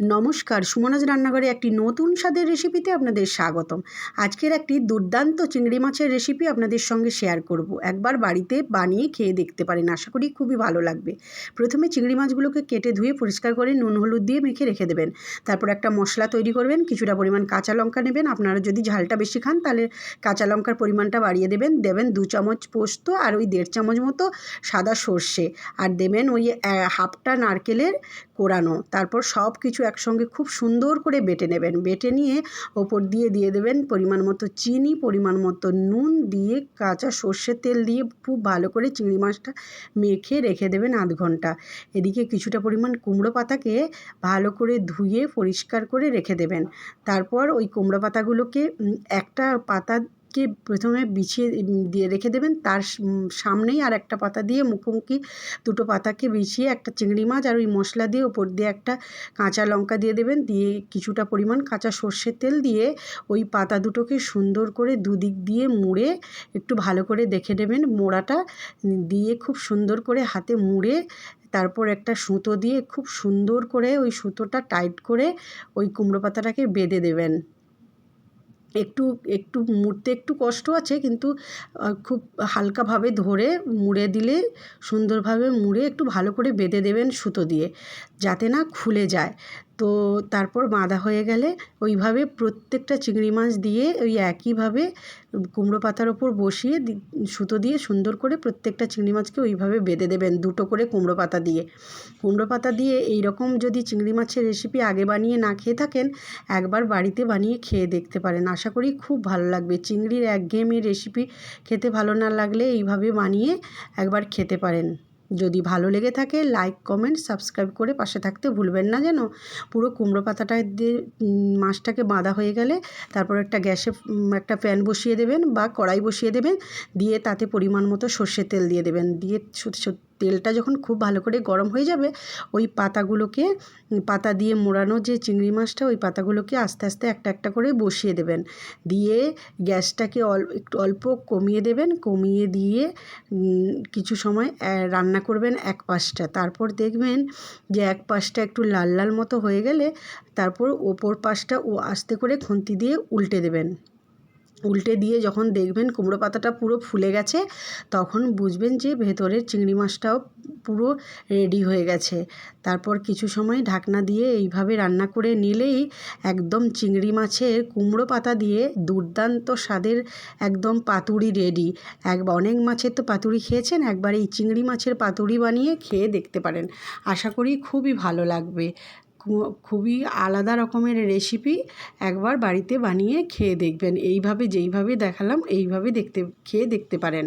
নমস্কার, সুমনাজ রান্নাঘরে একটি নতুন স্বাদের রেসিপিতে আপনাদের স্বাগতম। আজকের একটি দুর্দান্ত চিংড়ি মাছের রেসিপি আপনাদের সঙ্গে শেয়ার করব। একবার বাড়িতে বানিয়ে খেয়ে দেখতে পারেন, আশা করি খুবই ভালো লাগবে। প্রথমে চিংড়ি মাছগুলোকে কেটে ধুয়ে পরিষ্কার করে নুন, হলুদ দিয়ে মেখে রেখে দেবেন। তারপর একটা মশলা তৈরি করবেন, কিছুটা পরিমাণ কাঁচা লঙ্কা নেবেন। আপনারা যদি ঝালটা বেশি খান, তাহলে কাঁচা লঙ্কার পরিমাণটা বাড়িয়ে দেবেন। দেবেন দু চামচ পোস্ত আর ওই দেড় চামচ মতো সাদা সর্ষে। আর দেবেন ওই হাফটা নারকেলের কোরানো। তারপর সব কিছু একসঙ্গে খুব সুন্দর করে বেটে নেবেন। বেটে নিয়ে ওপর দিয়ে দিয়ে দেবেন পরিমাণ মতো চিনি, পরিমাণ মতো নুন দিয়ে কাঁচা সর্ষের তেল দিয়ে খুব ভালো করে চিংড়ি মাছটা মেখে রেখে দেবেন আধ ঘণ্টা। এদিকে কিছুটা পরিমাণ কুমড়ো পাতাকে ভালো করে ধুয়ে পরিষ্কার করে রেখে দেবেন। তারপর ওই কুমড়ো পাতাগুলোকে একটা পাতা কে প্রথমে বিছিয়ে দিয়ে রেখে দেবেন, তার সামনেই আর একটা পাতা দিয়ে মুখোমুখি দুটো পাতাকে বিছিয়ে একটা চিংড়ি মাছ আর ওই মশলা দিয়ে ওপর দিয়ে একটা কাঁচা লঙ্কা দিয়ে দেবেন, দিয়ে কিছুটা পরিমাণ কাঁচা সর্ষের তেল দিয়ে ওই পাতা দুটোকে সুন্দর করে দুদিক দিয়ে মুড়ে একটু ভালো করে দেখে নেবেন মোড়াটা, দিয়ে খুব সুন্দর করে হাতে মুড়ে তারপর একটা সুতো দিয়ে খুব সুন্দর করে ওই সুতোটা টাইট করে ওই কুমড়ো পাতাটাকে বেঁধে দেবেন। একটু একটু মুড়তে একটু কষ্ট আছে কিন্তু খুব হালকাভাবে ধরে মুড়ে দিলে সুন্দরভাবে মুড়ে একটু ভালো করে বেঁধে দেবেন সুতো দিয়ে। যাতে না খুলে যায়। তো তারপর বাঁধা হয়ে গেলে ওইভাবে প্রত্যেকটা চিংড়ি মাছ দিয়ে ওই একইভাবে কুমড়ো পাতার ওপর বসিয়ে সুতো দিয়ে সুন্দর করে প্রত্যেকটা চিংড়ি মাছকে ওইভাবে বেঁধে দেবেন দুটো করে কুমড়ো পাতা দিয়ে। কুমড়ো পাতা দিয়ে এই রকম যদি চিংড়ি মাছের রেসিপি আগে বানিয়ে না খেয়ে থাকেন, একবার বাড়িতে বানিয়ে খেয়ে দেখতে পারেন। আশা করি খুব ভালো লাগবে। চিংড়ির একঘেয়েমি রেসিপি খেতে ভালো না লাগলে এইভাবে বানিয়ে একবার খেতে পারেন। যদি ভালো লেগে থাকে লাইক কমেন্ট সাবস্ক্রাইব করে পাশে থাকতে ভুলবেন না যেন। পুরো কুমড়ো পাতাটা দিয়ে মাছটাকে বাঁধা হয়ে গেলে তারপর একটা গ্যাসে একটা প্যান বসিয়ে দেবেন বা কড়াই বসিয়ে দেবেন, দিয়ে তাতে পরিমাণ মতো সর্ষের তেল দিয়ে দেবেন। দিয়ে তেলটা যখন খুব ভালো করে গরম হয়ে যাবে, ওই পাতাগুলোকে, পাতা দিয়ে মোড়ানো যে চিংড়ি মাছটা, ওই পাতাগুলোকে আস্তে আস্তে একটা একটা করে বসিয়ে দেবেন। দিয়ে গ্যাসটাকে অল, একটু অল্প কমিয়ে দেবেন। কমিয়ে দিয়ে কিছু সময় রান্না করবেন এক পাশটা। তারপর দেখবেন যে এক পাশটা একটু লাল লাল মতো হয়ে গেলে, তারপর ওপর পাশটা ও আস্তে করে খুন্তি দিয়ে উল্টে দেবেন। উল্টে দিয়ে যখন দেখবেন কুমড়ো পাতাটা পুরো ফুলে গেছে, তখন বুঝবেন যে ভেতরের চিংড়ি মাছটাও পুরো রেডি হয়ে গেছে। তারপর কিছু সময় ঢাকনা দিয়ে এইভাবে রান্না করে নিলেই একদম চিংড়ি মাছের কুমড়ো পাতা দিয়ে দুর্দান্ত স্বাদের একদম পাতুড়ি রেডি এক, অনেক মাছের তো পাতুড়ি খেয়েছেন, একবার এই চিংড়ি মাছের পাতুড়ি বানিয়ে খেয়ে দেখতে পারেন। আশা করি খুবই ভালো লাগবে। খুবই আলাদা রকমের রেসিপি একবার বাড়িতে বানিয়ে খেয়ে দেখবেন। এইভাবে যেইভাবে দেখালাম, এইভাবে দেখতে, খেয়ে দেখতে পারেন।